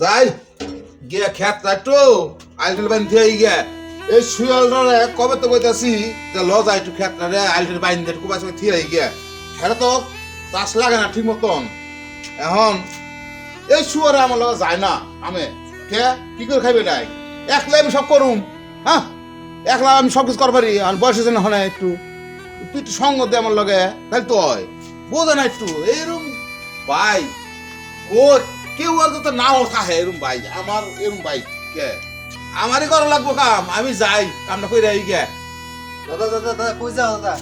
যাই, গিয়া খেত একটু আইটেল বাইন দিয়ে গিয়া। এই সুয়ালরে কবে তো কইতাছি যে ল যাই একটু খেত রে আইটেল বাইন দিয়ে কুবা সঙ্গে থিয়ে গিয়া। খেলে তো চাষ লাগে না ঠিক মতন। এখন, এই শুয়ারে আমার লগে যায় না আমি। কে? কি করে খাইবে নাই একলা আমি সব করুম হ্যাঁ? একলা আমি সব কিছু করবারি আর বয়স হয়েছে না হলে একটু। তুই একটু সঙ্গ দে আমার লগে তাই তো বোঝে না একটু এরম ভাই ও কেউ আর তো নাও থাকে এরম ভাই। আমার এরম ভাই কে? আমারই করা লাগবো কাম আমি যাই কামটা করে আই গে। দাদা দাদা দাদা কই যাও দাদা?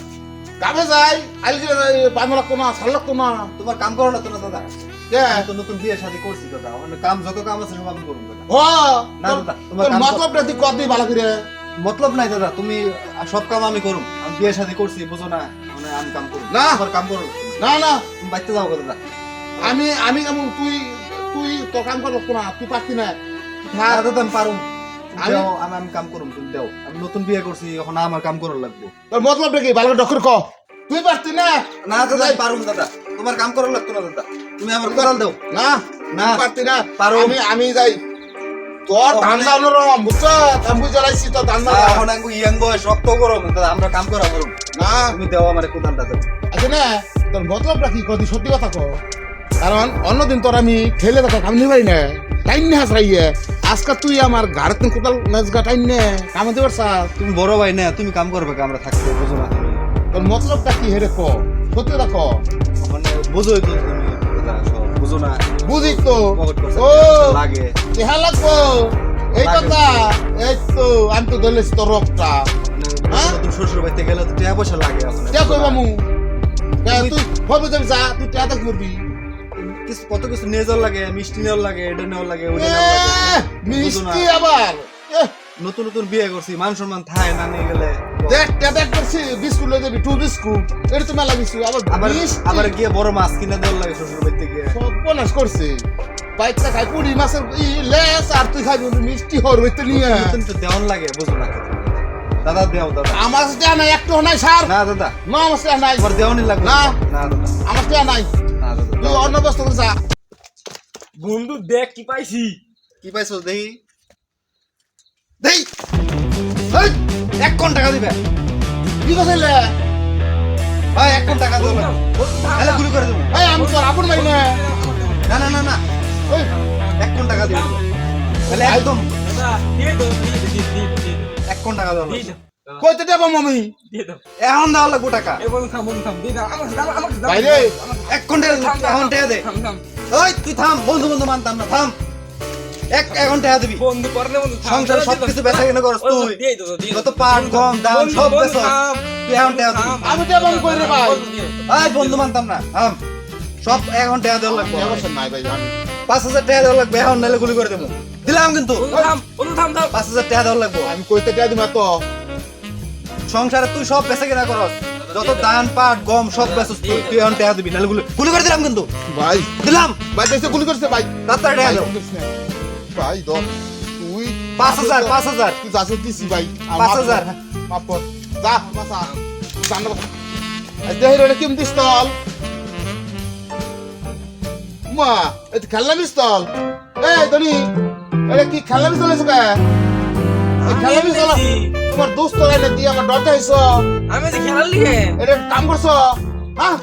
কামে যাই আইলে বান্ধব লাগতো না সার লাগতো না। তোমার কাম করো না তো না দাদা? কে? তো নতুন বিয়ে শাদী করছি দাদা। মানে কাম যত কাম আছে সব আমি দাদা। হ না, দাদা, তোমার। মতলবটা তুই কত ভালো করে। মতলব নাই দাদা। তুমি সব কাম আমি করুম। আমি বিয়ে শাদি করছি বুঝো না? মানে আমি কাম করুম। না। তোমার কাম করো না। না তুমি বাইতে যাও দাদা। আমি আমি কেমন তুই তোর কাম কর লাগতো না? তুই পারতি না দাদা আমি আমি- কাম করুম তুমি দাও। আমি নতুন বিয়ে করছি এখন আমার কাম করার লাগবে। তোর মতলবটা কি ভালো ডক্টর ক। তুই পারতি না? না দাদা আমি পারুম দাদা। তোমার কাম করার লাগতো না দাদা। তুমি আমার করাল দাও। না? না। পারতি না? পারো। আমি আমি যাই। তোর ধান্দা অন্যরকম বুঝছ? আমি বুঝে লাইছি তোর ধান্দা এখন আমি ইয়াং বয়স গরম। দাদা আমরা কাম করা করুম। না? তুমি দাও আমার কোদালটা দাও আছে না তোর মতলবটা কি? কদি সত্যি কথা কর কারণ অন্যদিন তোর আমি খেলে দেখা কাম নিবাই না টাইম নে হাসরাইয়ে। আজকে তুই আমার ঘাড়ের কোদাল নাচগা টাইম নে কাম পারছা তুমি বড় ভাই না তুমি কাম করবে আমরা থাকতে বুঝো না তোর মতলবটা কি হেরে ক? সত্যি ক মানে বুঝোই তো তুমি বুঝো না। বুঝি তো। ও লাগে। চেহা লাগবো? এই কথা এই তো আমি তো ধরেছি তোর রক্তটা মানে হ্যাঁ? শ্বশুর বাড়িতে গেলে তো টাকা পয়সা লাগে এখন কে কইবা মু কে তুই ভাবে যাবি যা তুই টাকা করবি কিছু কত কিছু নিয়ে যাওয়ার লাগে মিষ্টি নেওয়ার লাগে এটা নেওয়ার লাগে নেওয়ার লাগে। মিষ্টি আবার। নতুন নতুন বিয়ে করছি মান সম্মান থায় না নিয়ে গেলে। দেখ করছি বিস্কুট লয়ে যাবি টু বিস্কুট। এটা তো মেলা বিস্কুট আবার আবার আবার গিয়ে বড় মাছ কিনে দেওয়ার লাগে শ্বশুর বাড়িতে গিয়ে। সব বনাস করছে। বাইকটা খাই পুরি মাছের ই লেস আর তুই খাবি মিষ্টি হর হইতে নিয়ে। তো দেওয়ান লাগে বুঝো না দাদা দেও দাদা। আমার নাই একটু নাই স্যার। না দাদা। না আমার নাই। তোমার দেওয়ানি লাগবে। না। না দাদা। আমার নাই। অন্য বস্তু যা। বন্ধু দেখ কি পাইছি। কি পাইছো দেখি। দেই। এক কোন টাকা দিবে? কি কইলে ভাই এক কোন টাকা দিবে। তাহলে গুলি করে দেবো। এই আমি তোর আপন ভাই না। না না না না। এক কোন টাকা দিবে। তাহলে একদম। এক কোন টাকা। দাও কইতে দেব মামি? দাও। লাগবো টাকা। বাইরে এক কোন টাকা থাম, থাম, এখন টাকা দে। থাম থাম। ওই তুই থাম বন্ধু বন্ধু মানতাম না থাম। এক এখন টাকা দিবি। বন্ধু করলে বন্ধু থাম সংসার সবকিছু বেচা কিনা করস তুই? দিয়ে দাও দিয়ে দাও। যত পাট গম দাম সব বন্ধু, বেচো তুই এখন টাকা দিবি। আমি দেব আমি কই ভাই। বন্ধু, দিয়ে দাও। ভাই বন্ধু মানতাম না থাম। সব এখন টাকা দেওয়া লাগবে। নাই ভাই পাঁচ হাজার টাকা দেওয়া লাগবে এখন নাহলে গুলি করে দেবো। দিলাম কিন্তু। বন্ধু থাম বন্ধু থাম থাম। পাঁচ হাজার টাকা দেওয়া লাগবে। আমি কইতে দেয়া দিমা তো। সংসারে তুই সব বেচা কিনা করস। যত ধান পাট গম সব বেচস তুই তুই এখন টাকা দিবি নাহলে গুলি গুলি করে দিলাম কিন্তু। ভাই। দিলাম। ভাই দেশে গুলি করছে ভাই। তাড়াতাড়ি টাকা দাও। ভাই দর তুই পাঁচ হাজার পাঁচ হাজার। তুই যাচ্ছে দিছি ভাই। পাঁচ হাজার। মাফ কর। যা রে মা পিস্তল এই দনি এটা কি কে? পিস্তল আমি তোমার দোস্ত এনে দিয়ে আমার ডরটা হইছ। আমি যে খেলার লিগে। এটা কাম করছ? হ্যাঁ?